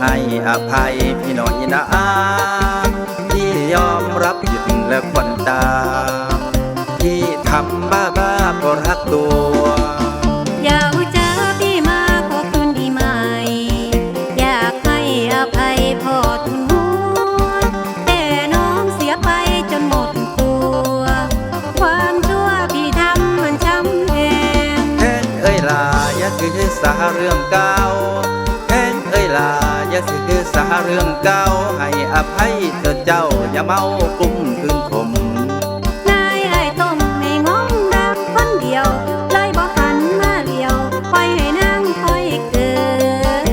ให้อภัยพี่หน่อยนะที่ยอมรับผิดและควันตา ที่ทำบ้าบ้าๆเพราะรักตัวอยากเจอพี่มาขอคืนดีไหมอยากให้อภัยพ่อทุนหัวแต่น้องเสียไปจนหมดตัว ความชั่วพี่ทำมันช้ำแหงแห้งเอ้ยลาอย่าคือสาเรื่องเก่าแห้งเอ้ยลา อย่าคือสาเรื่องเก่าให้อภัยเถิดเจ้าอย่าเมากุ้มคืนขมนายไอ้ต้มไม่งอมดักคนเดียวเลยบอกหันมาเลียวคอยให้นางคอยเกิด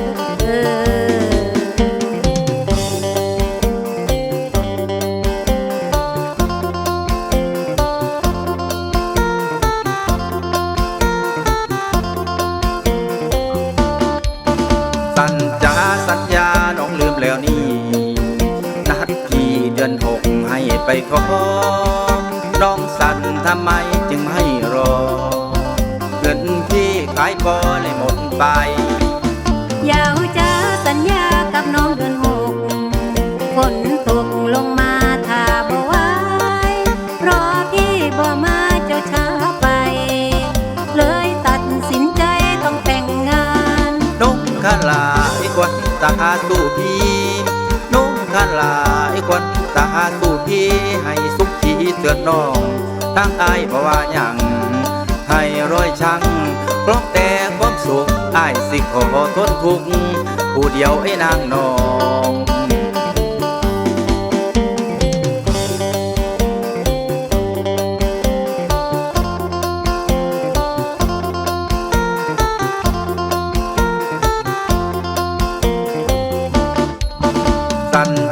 สัญญา สัญญาน้องลืมแล้วนี่นัดที่เดือนหกให้ไปขอน้องสันทำไมจึงไม่รอ เงินที่ขายพอเลยหมดไปอยากเจอสัญญากับน้องเดือนหกฝนตกลงมาถ้าบ่ไหวรอพี่บ่มาเจ้าช้าไป เลยตัดสินใจต้องแต่งงานนุ่งคาลาไอ้ควัน ตาสู่พี่นุ่งคาลาไอ้คนตาสู่พี่ให้สุขีเตือนน้องทั้งอายเพราะว่าหยังให้ร้อยชังครองแต่ความสุขอายสิขอทนทุกข์ผู้เดียวไอ้นางนอง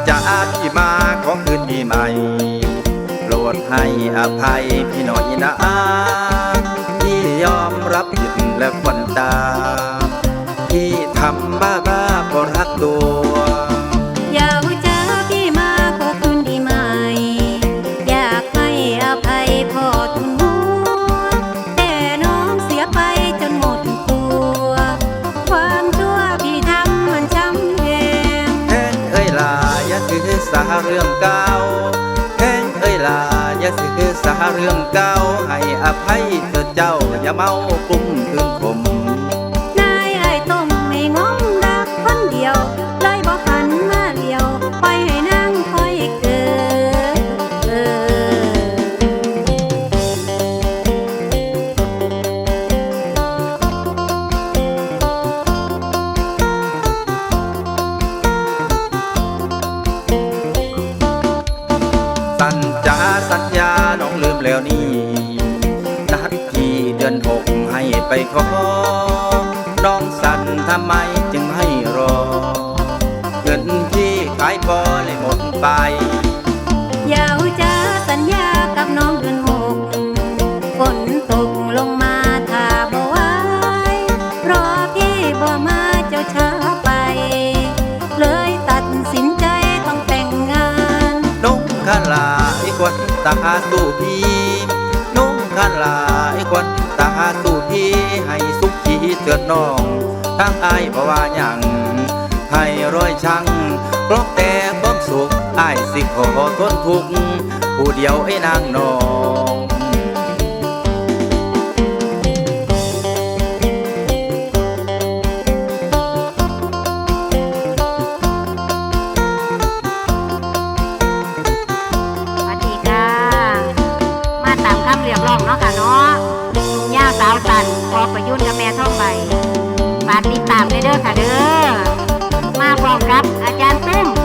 จาที่มาของคืนปีใหม่โปรดให้อภัยพี่หน่อยนะที่ยอมรับผิดและควันตา สือสาเรื่องเก่าแห้งเอ้ยลาอย่าสือสาเรื่องเก่าให้อภัยเถิดเจ้าอย่าเมากลุ้มถึงผม ดือนหกให้ไปขอ น้องสันทำไมจึงไม่รอ เงินที่ขายพอเลยหมดไปอยากเจอสัญญากับน้องเดือนหกฝนตกลงมาถ้าบ่ไหวรอพี่บ่มาเจ้าช้าไป เลยตัดสินใจต้องแต่งงานนุ่งคาลาไอ้ควันตาสู้พี่นุ่งคาลาไอ้ควัน ตาสู่พี่ให้สุขีเตือนน้องทั้งอายบาว่าหยังให้ร้อยชังเพราะแต่ความสุขอายสิขอทนทุกข์ผู้เดียวไอ้นางนองาสาวสันพอประยุนกับแม่ท่องใบฝากติดตามเด้อค่ะเด้อ มาพร้อมรับอาจารย์